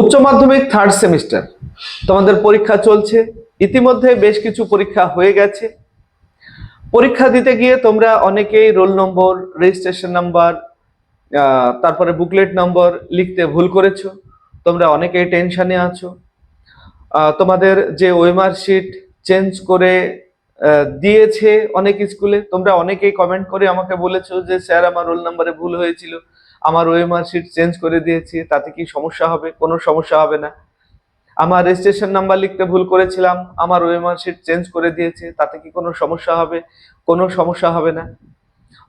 উচ্চ মাধ্যমিক third semester তোমাদের পরীক্ষা চলছে। ইতিমধ্যে বেশ কিছু পরীক্ষা হয়ে গেছে। পরীক্ষা দিতে গিয়ে তোমরা অনেকেই রোল নম্বর রেজিস্ট্রেশন নাম্বার তারপরে বুকলেট নম্বর লিখতে ভুল করেছ। তোমরা অনেকেই টেনশনে আছো। তোমাদের যে ওয়েমার শিট চেঞ্জ করে দিয়েছে অনেক স্কুলে তোমরা অনেকেই কমেন্ট করে আমাকে বলেছ যে, স্যার, আমার রোল নাম্বারে ভুল হয়েছিল। আমার ওয়েমার শিট চেঞ্জ করে দিয়েছি, তাতে কি সমস্যা হবে? কোনো সমস্যা হবে না। আমার রেজিস্ট্রেশন নাম্বার লিখতে ভুল করেছিলাম, আমার ওয়েমার শিট চেঞ্জ করে দিয়েছে, তাতে কি কোনো সমস্যা হবে? কোনো সমস্যা হবে না।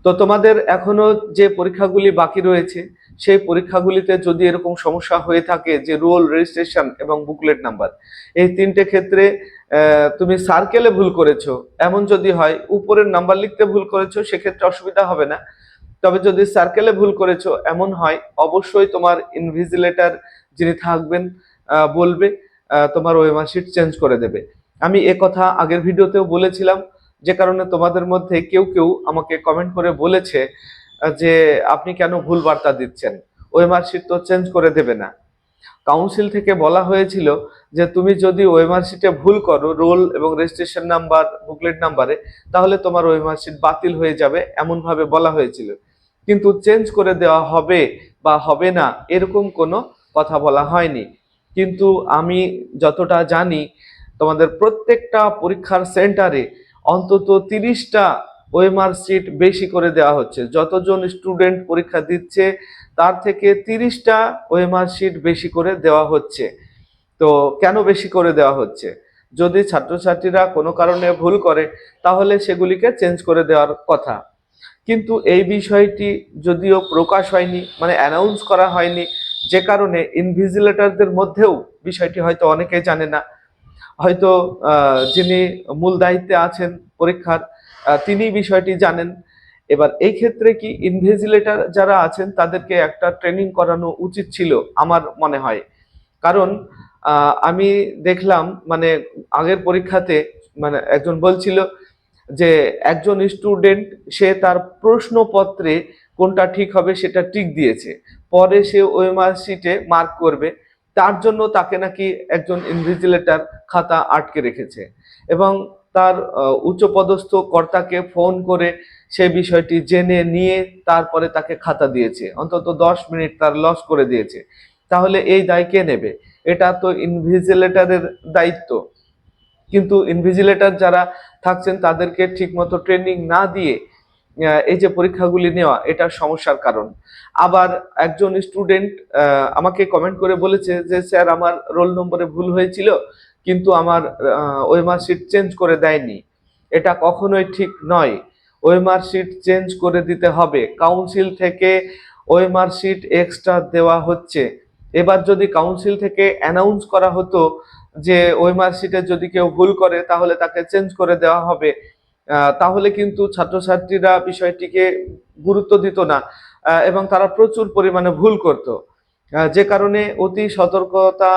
তো তোমাদের এখনও যে পরীক্ষাগুলি বাকি রয়েছে, সেই পরীক্ষাগুলিতে যদি এরকম সমস্যা হয়ে থাকে যে রোল রেজিস্ট্রেশন এবং বুকলেট নাম্বার এই তিনটে ক্ষেত্রে তুমি সার্কেলে ভুল করেছ। এমন যদি হয়, উপরের নাম্বার লিখতে ভুল করেছ, সেক্ষেত্রে অসুবিধা হবে না। তবে যদি সার্কেলে ভুল করেছ, এমন হয়, অবশ্যই তোমার ইনভিজিলেটার যিনি থাকবেন বলবে তোমার ওয়েমার শিট চেঞ্জ করে দেবে। আমি এ কথা আগের ভিডিওতেও বলেছিলাম, যে কারণে তোমাদের মধ্যে কেউ কেউ আমাকে কমেন্ট করে বলেছে যে আপনি কেন ভুল বার্তা দিচ্ছেন? ওয়েমার শিট তো চেঞ্জ করে দেবে না। কাউন্সিল থেকে বলা হয়েছিল যে তুমি যদি ওয়েমার শিটে ভুল করো রোল এবং রেজিস্ট্রেশন নাম্বার বুকলেট নাম্বারে তাহলে তোমার ওয়েমার শিট বাতিল হয়ে যাবে এমন ভাবে বলা হয়েছিল। কিন্তু চেঞ্জ করে দেওয়া হবে বা হবে না, এরকম কোনো কথা বলা হয়নি। কিন্তু আমি যতটা জানি, তোমাদের প্রত্যেকটা পরীক্ষার সেন্টারে অন্তত তিরিশটা ওয়েমার সিট বেশি করে দেওয়া হচ্ছে। যতজন স্টুডেন্ট পরীক্ষা দিচ্ছে, তার থেকে তিরিশটা ওয়েমার সিট বেশি করে দেওয়া হচ্ছে। তো কেন বেশি করে দেওয়া হচ্ছে? যদি ছাত্রছাত্রীরা কোনো কারণে ভুল করে, তাহলে সেগুলিকে চেঞ্জ করে দেওয়ার কথা। কিন্তু এই বিষয়টি যদিও প্রকাশ হয়নি মানে অ্যানাউন্স করা হয়নি, যে কারণে ইনভিজিলেটরদের মধ্যেও বিষয়টি হয়তো অনেকে জানে না। হয়তো যিনি মূল দায়িত্বে আছেন পরীক্ষার তিনি বিষয়টি জানেন। এবার এই ক্ষেত্রে কি ইনভিজিলেটর যারা আছেন, তাদেরকে একটা ট্রেনিং করানো উচিত ছিল আমার মনে হয়। কারণ আমি দেখলাম মানে আগের পরীক্ষাতে মানে একজন বলছিল যে একজন স্টুডেন্ট সে তার প্রশ্নপত্রে কোনটা ঠিক হবে সেটা ঠিক দিয়েছে। পরে সে ওয়েমার শিটে মার্ক করবে। তার জন্য তাকে নাকি একজন ইনভিজিলেটার খাতা আটকে রেখেছে। এবং তার উচ্চপদস্থ কর্তাকে ফোন করে সে বিষয়টি জেনে নিয়ে তারপরে তাকে খাতা দিয়েছে। অন্তত দশ মিনিট তার লস করে দিয়েছে। তাহলে এই দায় কে নেবে? এটা তো ইনভিজিলেটারের দায়িত্ব। কিন্তু ইনভিজিলেটার যারা থাকছেন, তাদেরকে ঠিকমতো ট্রেনিং না দিয়ে এই যে পরীক্ষাগুলি নেওয়া, এটা সমস্যার কারণ। আবার একজন স্টুডেন্ট আমাকে কমেন্ট করে বলেছে যে, স্যার, আমার রোল নম্বরে ভুল হয়েছিল, কিন্তু আমার ওয়েমার শিট চেঞ্জ করে দেয়নি। এটা কখনোই ঠিক নয়। ওয়েমার শিট চেঞ্জ করে দিতে হবে। কাউন্সিল থেকে ওয়েমার শিট এক্সট্রা দেওয়া হচ্ছে। এবার যদি কাউন্সিল থেকে অ্যানাউন্স করা হতো যে ওয়েমার শিটে যদি কেউ ভুল করে তাহলে তাকে চেঞ্জ করে দেওয়া হবে। তাহলে কিন্তু ছাত্রছাত্রীরা বিষয়টিকে গুরুত্ব দিত না এবং তারা প্রচুর পরিমাণে ভুল করত। যে কারণে অতি সতর্কতা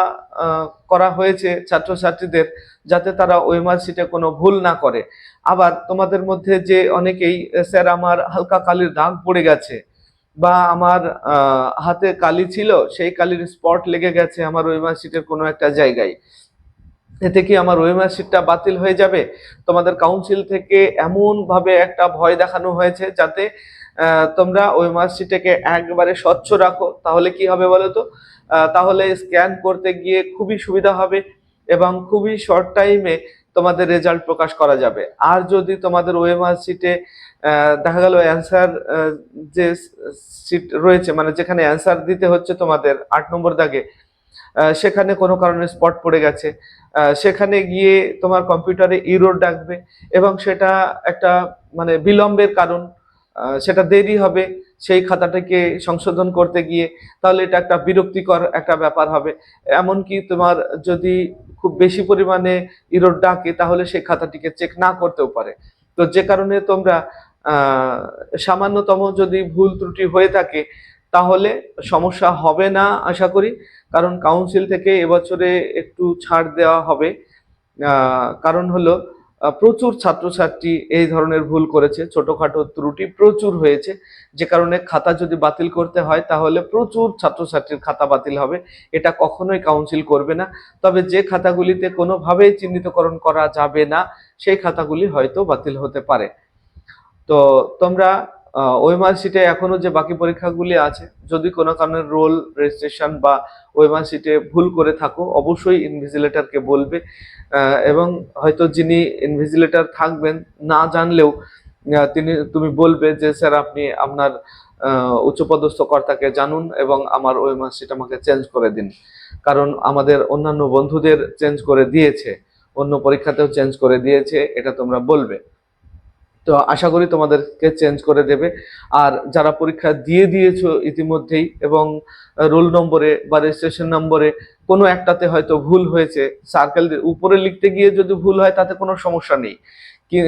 করা হয়েছে ছাত্রছাত্রীদের যাতে তারা ওয়েমার শিটে কোনো ভুল না করে। আবার তোমাদের মধ্যে যে অনেকেই, স্যার আমার হালকা কালির দাগ পড়ে গেছে বা আমার হাতে কালি ছিল, সেই কালির স্পট লেগে গেছে আমার ওয়েমার শিটের কোনো একটা জায়গায়। এতে কি আমার ওয়েমার শিটটা বাতিল হয়ে যাবে? তোমাদের কাউন্সিল থেকে এমন ভাবে একটা ভয় দেখানো হয়েছে যাতে তোমরা ওয়েমার শিটটাকে একবারে স্বচ্ছ রাখো। তাহলে কি হবে বলো তো তাহলে স্ক্যান করতে গিয়ে খুবই সুবিধা হবে এবং খুবই শর্ট টাইমে তোমাদের রেজাল্ট প্রকাশ করা যাবে। আর যদি তোমাদের ওয়েমার শিটে দেখা গেল অ্যান্সার যে সিট রয়েছে মানে যেখানে অ্যান্সার দিতে হচ্ছে তোমাদের আট নম্বর দাগে সেখানে কোনো কারণে স্পট পড়ে গেছে। সেখানে গিয়ে তোমার কম্পিউটারে ইরোর ডাকবে এবং সেটা একটা মানে বিলম্বের কারণ সেটা দেরি হবে সেই খাতাটাকে সংশোধন করতে গিয়ে, তাহলে এটা একটা বিরক্তিকর একটা ব্যাপার হবে। এমনকি তোমার যদি খুব বেশি পরিমাণে ইরোর ডাকে, তাহলে সেই খাতাটিকে চেক না করতেও পারে। তো যে কারণে তোমরা সামান্যতম যদি ভুল ত্রুটি হয়ে থাকে তাহলে সমস্যা হবে না, আশা করি। কারণ কাউন্সিল থেকে এবছরে একটু ছাড় দেওয়া হবে। কারণ হলো প্রচুর ছাত্রছাত্রী এই ধরনের ভুল করেছে, ছোটখাটো ত্রুটি প্রচুর হয়েছে। যে কারণে খাতা যদি বাতিল করতে হয়, তাহলে প্রচুর ছাত্রছাত্রীর খাতা বাতিল হবে। এটা কখনোই কাউন্সিল করবে না। তবে যে খাতাগুলিতে কোনোভাবেই চিহ্নিতকরণ করা যাবে না, সেই খাতাগুলি হয়তো বাতিল হতে পারে। তো তোমরা ওই মার্কশিটে এখনও যে বাকি পরীক্ষাগুলি আছে, যদি কোনো কারণে রোল, রেজিস্ট্রেশন বা ওই মার্কশিটে ভুল করে থাকো, অবশ্যই ইনভিজিলেটরকে বলবে। এবং হয়তো যিনি ইনভিজিলেটর থাকবেন না জানলেও তিনি, তুমি বলবে যে, স্যার, আপনি আপনার উচ্চপদস্থ কর্তাকে জানুন এবং আমার ওই মার্কশিট আমাকে চেঞ্জ করে দিন। কারণ আমাদের অন্যান্য বন্ধুদের চেঞ্জ করে দিয়েছে, অন্য পরীক্ষাতেও চেঞ্জ করে দিয়েছে, এটা তোমরা বলবে। তো আশা করি তোমাদেরকে চেঞ্জ করে দেবে। আর যারা পরীক্ষা দিয়ে দিয়েছ ইতিমধ্যেই এবং রোল নম্বরে বা রেজিস্ট্রেশন নম্বরে কোনো একটাতে হয়তো ভুল হয়েছে সার্কেল উপরে লিখতে গিয়ে যদি ভুল হয় তাতে কোনো সমস্যা নেই।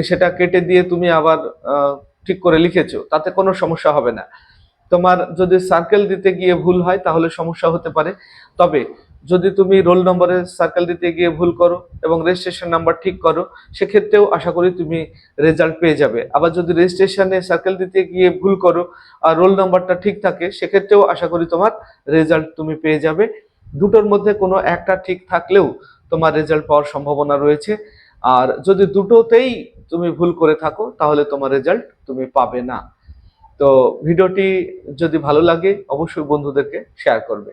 সেটা কেটে দিয়ে তুমি আবার ঠিক করে লিখেছো, তাতে কোনো সমস্যা হবে না। তোমার যদি সার্কেল দিতে গিয়ে ভুল হয় তাহলে সমস্যা হতে পারে। তবে যদি তুমি রোল নম্বরে সার্কেল দিতে গিয়ে ভুল করো এবং রেজিস্ট্রেশন নাম্বার ঠিক করো, সেক্ষেত্রেও আশা করি তুমি রেজাল্ট পেয়ে যাবে। আবার যদি রেজিস্ট্রেশনে সার্কেল দিতে গিয়ে ভুল করো আর রোল নাম্বারটা ঠিক থাকে, সেক্ষেত্রেও আশা করি তোমার রেজাল্ট তুমি পেয়ে যাবে। দুটোর মধ্যে কোনো একটা ঠিক থাকলেও তোমার রেজাল্ট পাওয়ার সম্ভাবনা রয়েছে। আর যদি দুটোতেই তুমি ভুল করে থাকো, তাহলে তোমার রেজাল্ট তুমি পাবে না। তো ভিডিওটি যদি ভালো লাগে, অবশ্যই বন্ধুদেরকে শেয়ার করবে।